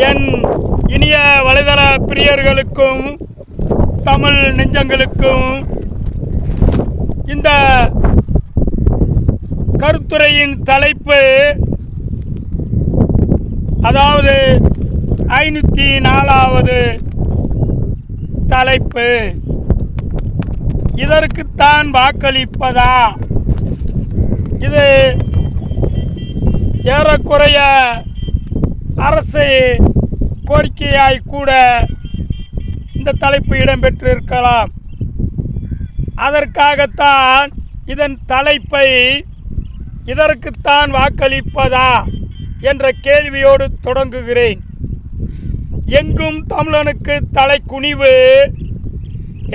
என் இனிய வலைதள பிரியர்களுக்கும் தமிழ் நெஞ்சங்களுக்கும் இந்த கருத்துரையின் தலைப்பு அதாவது ஐநூற்றி நாலாவது தலைப்பு. இதற்குத்தான் வாக்களிப்பதா? இது ஏறக்குறைய அரசு கோரிக்கையாய் கூட இந்த தலைப்பு இடம்பெற்றிருக்கலாம். அதற்காகத்தான் இதன் தலைப்பை இதற்குத்தான் வாக்களிப்பதா என்ற கேள்வியோடு தொடங்குகிறேன். எங்கும் தமிழனுக்கு தலை குனிவு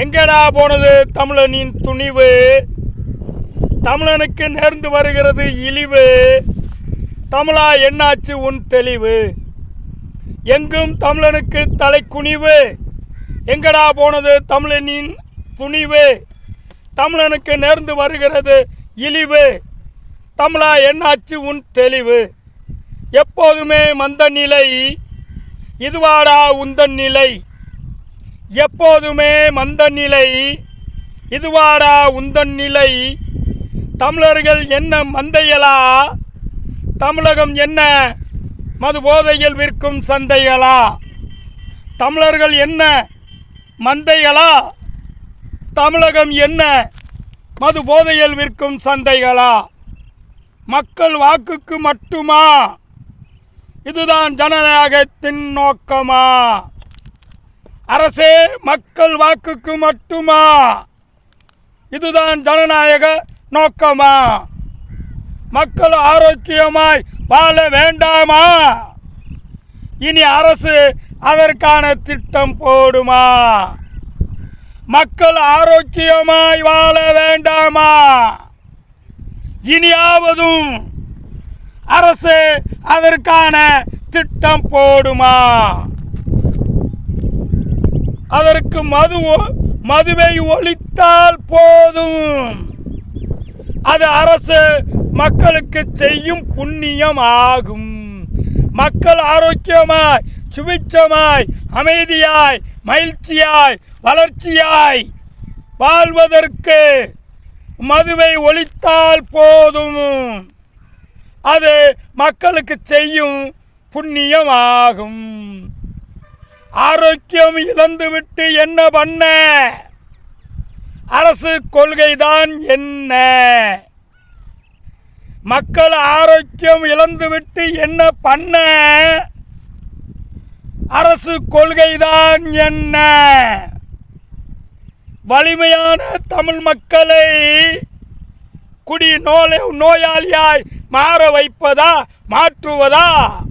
எங்கடா போனது தமிழனின் துணிவு? தமிழனுக்கு நேர்ந்து வருகிறது இழிவு தமிழா என்னாச்சு உன் தெளிவு? எங்கும் தமிழனுக்கு தலை குனிவு. எங்கடா போனது தமிழனின் துணிவு? தமிழனுக்கு நேர்ந்து வருகிறது இழிவு. தமிழா என்னாச்சு உன் தெளிவு? எப்போதுமே மந்த நிலை. இதுவாடா உந்தன் நிலை. எப்போதுமே மந்த நிலை. இதுவாடா உந்தன் நிலை. தமிழர்கள் என்ன மந்தையலா? தமிழகம் என்ன? மது போதையில் விற்கும் சந்தைகளா? தமிழர்கள் என்ன? மந்தைகளா? தமிழகம் என்ன? மது போதையில் விற்கும் சந்தைகளா? மக்கள் வாக்குக்கு மட்டுமா? இதுதான் ஜனநாயகத்தின் நோக்கமா? அரசே மக்கள் வாக்குக்கு மட்டுமா? இதுதான் ஜனநாயக நோக்கமா? மக்கள் ஆரோக்கியமாய் வாழ வேண்டாமா? இனி அரசு அதற்கான திட்டம் போடுமா? மக்கள் ஆரோக்கியமாய் வாழ வேண்டாமா? இனியாவதும் அரசு அதற்கான திட்டம் போடுமா? அதற்கு மது ஒ- மதுவை ஒழித்தால் போதும். அது அரசு மக்களுக்கு செய்யும் புண்ணியம் ஆகும் மக்கள் ஆரோக்கியமாய் சுபிச்சமாய் அமைதியாய் மகிழ்ச்சியாய் வளர்ச்சியாய் வாழ்வதற்கு மதுவை ஒழித்தால் போதும். அது மக்களுக்கு செய்யும் புண்ணியம் ஆகும் ஆரோக்கியம் இழந்துவிட்டு என்ன பண்ண? அரசு கொள்கைதான் என்ன? மக்கள் ஆரோக்கியம் இழந்துவிட்டு என்ன பண்ண? அரசு கொள்கைதான் என்ன? வலிமையான தமிழ் மக்களை குடி நோலை நோயாளியாய் மாற வைப்பதா மாற்றுவதா?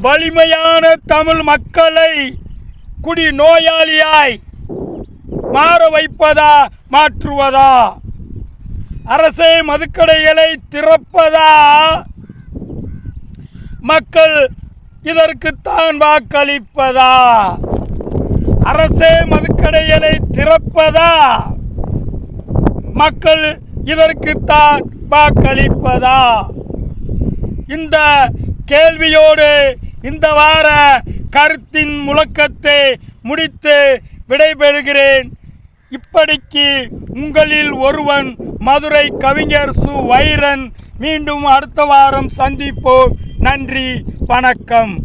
வலிமையான தமிழ் மக்களை குடி நோயாளியாய் மாற வைப்பதா மாற்றுவதா? அரசே மதுக்கடைகளை திறப்பதா? மக்கள் இதற்குத்தான் வாக்களிப்பதா? அரசே மதுக்கடைகளை திறப்பதா? மக்கள் இதற்குத்தான் வாக்களிப்பதா? இந்த கேள்வியோடு இந்த வார கருத்தின் முழக்கத்தை முடித்து விடைபெறுகிறேன். இப்படிக்கு உங்களில் ஒருவன் மதுரை கவிஞர் சு. வைரன். மீண்டும் அடுத்த வாரம் சந்திப்போம். நன்றி வணக்கம்.